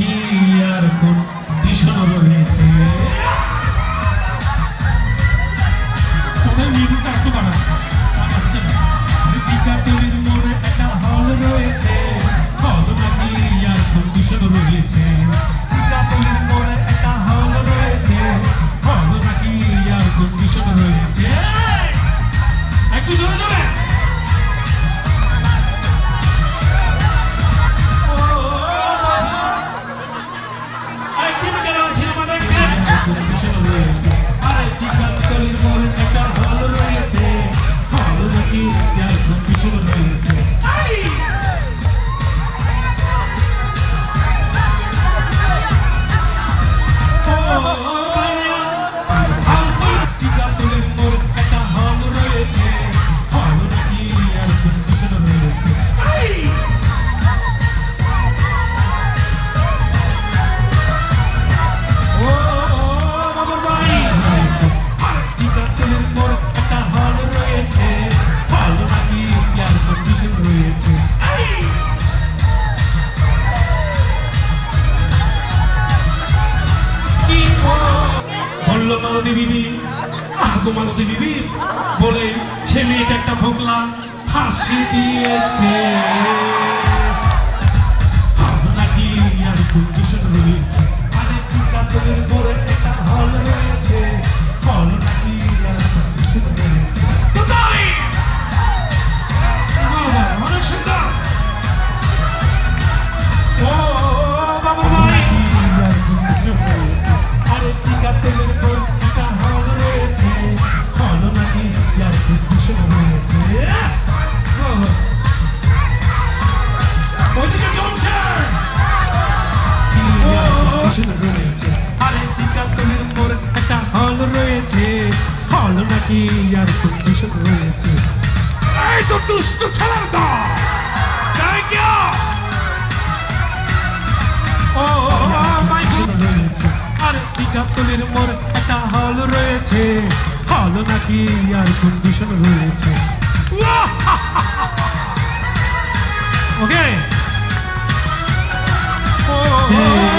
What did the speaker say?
নাকি আর কোন রয়েছে তোদের মিউজিকটা আর আসছে না। টিকা তৈরির মোড়ে একটা হল রয়েছে। হল নাকি আর কোন ভীষণ রয়েছে। আরে টিকার তলির মোড়ে একটা মালতী বিবি। আগো মালতী বিবি বলে সে মেয়েটা একটা ফোকলা ফাঁসি দিয়েছে। স্টেশন রয়েছে আরেকটি কাতলের পর একটা হল রয়েছে হল নাকি এয়ার কন্ডিশন রয়েছে এই তো দুষ্ট ছাড়ার দল থ্যাংক ইউ ও আরেকটি কাতলের পর একটা হল রয়েছে হল নাকি এয়ার কন্ডিশন রয়েছে ওকে Oh,